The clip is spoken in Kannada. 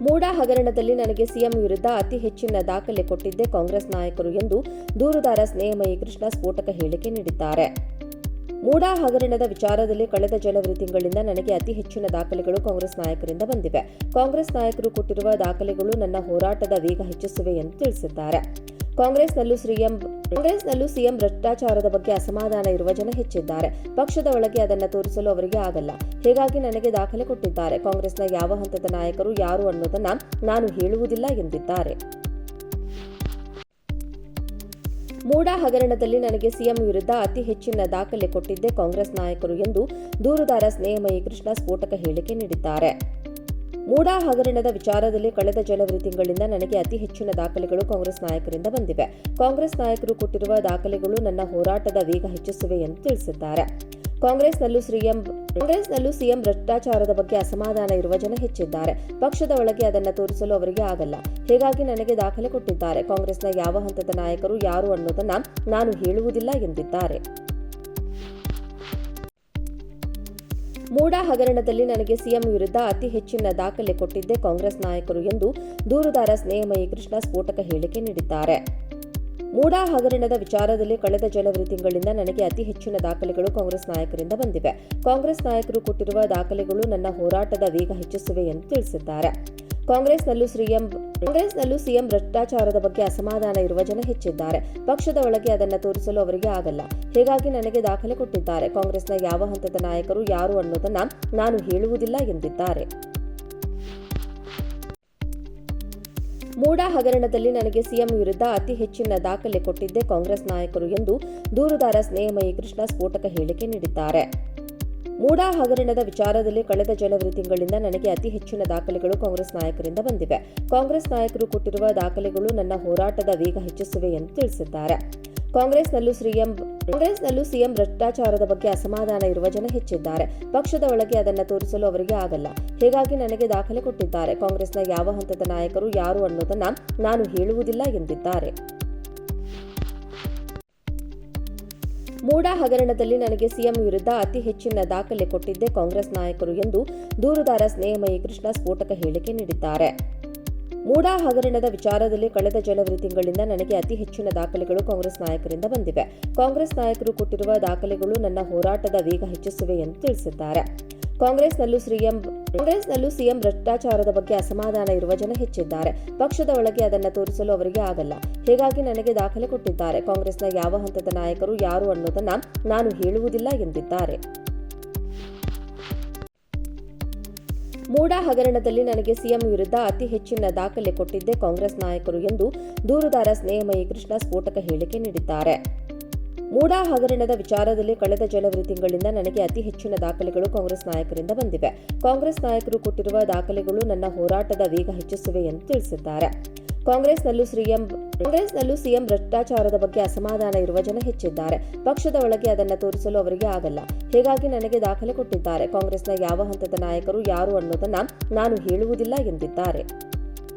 ಮೂಡ ಹಗರಣದಲ್ಲಿ ನನಗೆ ಸಿಎಂ ವಿರುದ್ಧ ಅತಿ ಹೆಚ್ಚಿನ ದಾಖಲೆ ಕೊಟ್ಟಿದ್ದೇ ಕಾಂಗ್ರೆಸ್ ನಾಯಕರು ಎಂದು ದೂರುದಾರ ಸ್ನೇಹಮಯಿ ಕೃಷ್ಣ ಸ್ಫೋಟಕ ಹೇಳಿಕೆ ನೀಡಿದ್ದಾರೆ. ಮೂಡಾ ಹಗರಣದ ವಿಚಾರದಲ್ಲಿ ಕಳೆದ ಜನವರಿ ತಿಂಗಳಿಂದ ನನಗೆ ಅತಿ ಹೆಚ್ಚಿನ ದಾಖಲೆಗಳು ಕಾಂಗ್ರೆಸ್ ನಾಯಕರಿಂದ ಬಂದಿವೆ. ಕಾಂಗ್ರೆಸ್ ನಾಯಕರು ಕೊಟ್ಟಿರುವ ದಾಖಲೆಗಳು ನನ್ನ ಹೋರಾಟದ ವೇಗ ಹೆಚ್ಚಿಸಿವೆ ಎಂದು ತಿಳಿಸಿದ್ದಾರೆ. ಕಾಂಗ್ರೆಸ್ನಲ್ಲೂ ಸಿಎಂ ಕಾಂಗ್ರೆಸ್ನಲ್ಲೂ ಸಿಎಂ ಭ್ರಷ್ಟಾಚಾರದ ಬಗ್ಗೆ ಅಸಮಾಧಾನ ಇರುವ ಜನ ಹೆಚ್ಚಿದ್ದಾರೆ. ಪಕ್ಷದ ಒಳಗೆ ಅದನ್ನು ತೋರಿಸಲು ಅವರಿಗೆ ಆಗಲ್ಲ. ಹೀಗಾಗಿ ನನಗೆ ದಾಖಲೆ ಕೊಟ್ಟಿದ್ದಾರೆ. ಕಾಂಗ್ರೆಸ್ನ ಯಾವ ಹಂತದ ನಾಯಕರು ಯಾರು ಅನ್ನೋದನ್ನ ನಾನು ಹೇಳುವುದಿಲ್ಲ ಎಂದಿದ್ದಾರೆ. ಮೂಡಾ ಹಗರಣದಲ್ಲಿ ನನಗೆ ಸಿಎಂ ವಿರುದ್ಧ ಅತಿ ಹೆಚ್ಚಿನ ದಾಖಲೆ ಕೊಟ್ಟಿದ್ದೇ ಕಾಂಗ್ರೆಸ್ ನಾಯಕರು ಎಂದು ದೂರುದಾರ ಸ್ನೇಹಮಯಿ ಕೃಷ್ಣ ಸ್ಫೋಟಕ ಹೇಳಿಕೆ ನೀಡಿದ್ದಾರೆ. ಮೂಡ ಹಗರಣದ ವಿಚಾರದಲ್ಲಿ ಕಳೆದ ಜನವರಿ ತಿಂಗಳಿಂದ ನನಗೆ ಅತಿ ಹೆಚ್ಚಿನ ದಾಖಲೆಗಳು ಕಾಂಗ್ರೆಸ್ ನಾಯಕರಿಂದ ಬಂದಿವೆ. ಕಾಂಗ್ರೆಸ್ ನಾಯಕರು ಕೊಟ್ಟಿರುವ ದಾಖಲೆಗಳು ನನ್ನ ಹೋರಾಟದ ವೇಗ ಹೆಚ್ಚಿಸಿವೆ ಎಂದು ತಿಳಿಸಿದ್ದಾರೆ. ಕಾಂಗ್ರೆಸ್ನಲ್ಲೂ ಸಿಎಂ ಕಾಂಗ್ರೆಸ್ನಲ್ಲೂ ಸಿಎಂ ಭ್ರಷ್ಟಾಚಾರದ ಬಗ್ಗೆ ಅಸಮಾಧಾನ ಇರುವ ಜನ ಹೆಚ್ಚಿದ್ದಾರೆ. ಪಕ್ಷದ ಒಳಗೆ ಅದನ್ನು ತೋರಿಸಲು ಅವರಿಗೆ ಆಗಲ್ಲ. ಹೀಗಾಗಿ ನನಗೆ ದಾಖಲೆ ಕೊಟ್ಟಿದ್ದಾರೆ. ಕಾಂಗ್ರೆಸ್ನ ಯಾವ ಹಂತದ ನಾಯಕರು ಯಾರು ಅನ್ನೋದನ್ನ ನಾನು ಹೇಳುವುದಿಲ್ಲ ಎಂದಿದ್ದಾರೆ. ಮೂಡ ಹಗರಣದಲ್ಲಿ ನನಗೆ ಸಿಎಂ ವಿರುದ್ಧ ಅತಿ ಹೆಚ್ಚಿನ ದಾಖಲೆ ಕೊಟ್ಟಿದ್ದೇ ಕಾಂಗ್ರೆಸ್ ನಾಯಕರು ಎಂದು ದೂರುದಾರ ಸ್ನೇಹಮಯಿ ಕೃಷ್ಣ ಸ್ಫೋಟಕ ಹೇಳಿಕೆ ನೀಡಿದ್ದಾರೆ. ಮೂಡಾ ಹಗರಣದ ವಿಚಾರದಲ್ಲಿ ಕಳೆದ ಜನವರಿ ತಿಂಗಳಿಂದ ನನಗೆ ಅತಿ ಹೆಚ್ಚಿನ ದಾಖಲೆಗಳು ಕಾಂಗ್ರೆಸ್ ನಾಯಕರಿಂದ ಬಂದಿವೆ. ಕಾಂಗ್ರೆಸ್ ನಾಯಕರು ಕೊಟ್ಟಿರುವ ದಾಖಲೆಗಳು ನನ್ನ ಹೋರಾಟದ ವೇಗ ಹೆಚ್ಚಿಸಿವೆ ಎಂದು ತಿಳಿಸಿದ್ದಾರೆ. ಕಾಂಗ್ರೆಸ್ನಲ್ಲೂ ಸಿಎಂ ಕಾಂಗ್ರೆಸ್ನಲ್ಲೂ ಸಿಎಂ ಭ್ರಷ್ಟಾಚಾರದ ಬಗ್ಗೆ ಅಸಮಾಧಾನ ಇರುವ ಜನ ಹೆಚ್ಚಿದ್ದಾರೆ. ಪಕ್ಷದ ಒಳಗೆ ಅದನ್ನು ತೋರಿಸಲು ಅವರಿಗೆ ಆಗಲ್ಲ. ಹೀಗಾಗಿ ನನಗೆ ದಾಖಲೆ ಕೊಟ್ಟಿದ್ದಾರೆ. ಕಾಂಗ್ರೆಸ್ನ ಯಾವ ಹಂತದ ನಾಯಕರು ಯಾರು ಅನ್ನೋದನ್ನ ನಾನು ಹೇಳುವುದಿಲ್ಲ ಎಂದಿದ್ದಾರೆ. ಮೂಡಾ ಹಗರಣದಲ್ಲಿ ನನಗೆ ಸಿಎಂ ವಿರುದ್ಧ ಅತಿ ಹೆಚ್ಚಿನ ದಾಖಲೆ ಕೊಟ್ಟಿದ್ದೇ ಕಾಂಗ್ರೆಸ್ ನಾಯಕರು ಎಂದು ದೂರುದಾರ ಸ್ನೇಹಮಯಿ ಕೃಷ್ಣ ಸ್ಫೋಟಕ ಹೇಳಿಕೆ ನೀಡಿದ್ದಾರೆ. ಮೂಡ ಹಗರಣದ ವಿಚಾರದಲ್ಲಿ ಕಳೆದ ಜನವರಿ ತಿಂಗಳಿಂದ ನನಗೆ ಅತಿ ಹೆಚ್ಚಿನ ದಾಖಲೆಗಳು ಕಾಂಗ್ರೆಸ್ ನಾಯಕರಿಂದ ಬಂದಿವೆ. ಕಾಂಗ್ರೆಸ್ ನಾಯಕರು ಕೊಟ್ಟಿರುವ ದಾಖಲೆಗಳು ನನ್ನ ಹೋರಾಟದ ವೇಗ ಹೆಚ್ಚಿಸಿವೆ ಎಂದು ತಿಳಿಸಿದ್ದಾರೆ. ಕಾಂಗ್ರೆಸ್ನಲ್ಲೂ ಸಿಎಂ ಕಾಂಗ್ರೆಸ್ನಲ್ಲೂ ಸಿಎಂ ಭ್ರಷ್ಟಾಚಾರದ ಬಗ್ಗೆ ಅಸಮಾಧಾನ ಇರುವ ಜನ ಹೆಚ್ಚಿದ್ದಾರೆ. ಪಕ್ಷದ ಒಳಗೆ ಅದನ್ನು ತೋರಿಸಲು ಅವರಿಗೆ ಆಗಲ್ಲ. ಹೀಗಾಗಿ ನನಗೆ ದಾಖಲೆ ಕೊಟ್ಟಿದ್ದಾರೆ. ಕಾಂಗ್ರೆಸ್ನ ಯಾವ ಹಂತದ ನಾಯಕರು ಯಾರು ಅನ್ನೋದನ್ನು ನಾನು ಹೇಳುವುದಿಲ್ಲ ಎಂದಿದ್ದಾರೆ. ಮೂಡ ಹಗರಣದಲ್ಲಿ ನನಗೆ ಸಿಎಂ ವಿರುದ್ಧ ಅತಿ ಹೆಚ್ಚಿನ ದಾಖಲೆ ಕೊಟ್ಟಿದ್ದೇ ಕಾಂಗ್ರೆಸ್ ನಾಯಕರು ಎಂದು ದೂರುದಾರ ಸ್ನೇಹಮಯಿ ಕೃಷ್ಣ ಸ್ಫೋಟಕ ಹೇಳಿಕೆ ನೀಡಿದ್ದಾರೆ. ಮೂಡಾ ಹಗರಣದ ವಿಚಾರದಲ್ಲಿ ಕಳೆದ ಜನವರಿ ತಿಂಗಳಿಂದ ನನಗೆ ಅತಿ ಹೆಚ್ಚಿನ ದಾಖಲೆಗಳು ಕಾಂಗ್ರೆಸ್ ನಾಯಕರಿಂದ ಬಂದಿವೆ. ಕಾಂಗ್ರೆಸ್ ನಾಯಕರು ಕೊಟ್ಟಿರುವ ದಾಖಲೆಗಳು ನನ್ನ ಹೋರಾಟದ ವೇಗ ಹೆಚ್ಚಿಸಿವೆ ಎಂದು ತಿಳಿಸಿದ್ದಾರೆ. ಕಾಂಗ್ರೆಸ್ನಲ್ಲೂ ಸಿಎಂ ಕಾಂಗ್ರೆಸ್ನಲ್ಲೂ ಸಿಎಂ ಭ್ರಷ್ಟಾಚಾರದ ಬಗ್ಗೆ ಅಸಮಾಧಾನ ಇರುವ ಜನ ಹೆಚ್ಚಿದ್ದಾರೆ. ಪಕ್ಷದ ಒಳಗೆ ಅದನ್ನು ತೋರಿಸಲು ಅವರಿಗೆ ಆಗಲ್ಲ. ಹೀಗಾಗಿ ನನಗೆ ದಾಖಲೆ ಕೊಟ್ಟಿದ್ದಾರೆ. ಕಾಂಗ್ರೆಸ್ನ ಯಾವ ಹಂತದ ನಾಯಕರು ಯಾರು ಅನ್ನೋದನ್ನ ನಾನು ಹೇಳುವುದಿಲ್ಲ ಎಂದಿದ್ದಾರೆ. ಮೂಡ ಹಗರಣದಲ್ಲಿ ನನಗೆ ಸಿಎಂ ವಿರುದ್ಧ ಅತಿ ಹೆಚ್ಚಿನ ದಾಖಲೆ ಕೊಟ್ಟಿದ್ದೇ ಕಾಂಗ್ರೆಸ್ ನಾಯಕರು ಎಂದು ದೂರುದಾರ ಸ್ನೇಹಮಯಿ ಕೃಷ್ಣ ಸ್ಫೋಟಕ ಹೇಳಿಕೆ ನೀಡಿದ್ದಾರೆ. ಮೂಡ ಹಗರಣದ ವಿಚಾರದಲ್ಲಿ ಕಳೆದ ಜನವರಿ ತಿಂಗಳಿಂದ ನನಗೆ ಅತಿ ಹೆಚ್ಚಿನ ದಾಖಲೆಗಳು ಕಾಂಗ್ರೆಸ್ ನಾಯಕರಿಂದ ಬಂದಿವೆ. ಕಾಂಗ್ರೆಸ್ ನಾಯಕರು ಕೊಟ್ಟಿರುವ ದಾಖಲೆಗಳು ನನ್ನ ಹೋರಾಟದ ವೇಗ ಹೆಚ್ಚಿಸಿವೆ ಎಂದು ತಿಳಿಸಿದ್ದಾರೆ. ಕಾಂಗ್ರೆಸ್ನಲ್ಲೂ ಸಿಎಂ ಕಾಂಗ್ರೆಸ್ನಲ್ಲೂ ಸಿಎಂ ಭ್ರಷ್ಟಾಚಾರದ ಬಗ್ಗೆ ಅಸಮಾಧಾನ ಇರುವ ಜನ ಹೆಚ್ಚಿದ್ದಾರೆ. ಪಕ್ಷದ ಒಳಗೆ ಅದನ್ನು ತೋರಿಸಲು ಅವರಿಗೆ ಆಗಲ್ಲ. ಹೀಗಾಗಿ ನನಗೆ ದಾಖಲೆ ಕೊಟ್ಟಿದ್ದಾರೆ. ಕಾಂಗ್ರೆಸ್ನ ಯಾವ ಹಂತದ ನಾಯಕರು ಯಾರು ಅನ್ನೋದನ್ನ ನಾನು ಹೇಳುವುದಿಲ್ಲ ಎಂದಿದ್ದಾರೆ.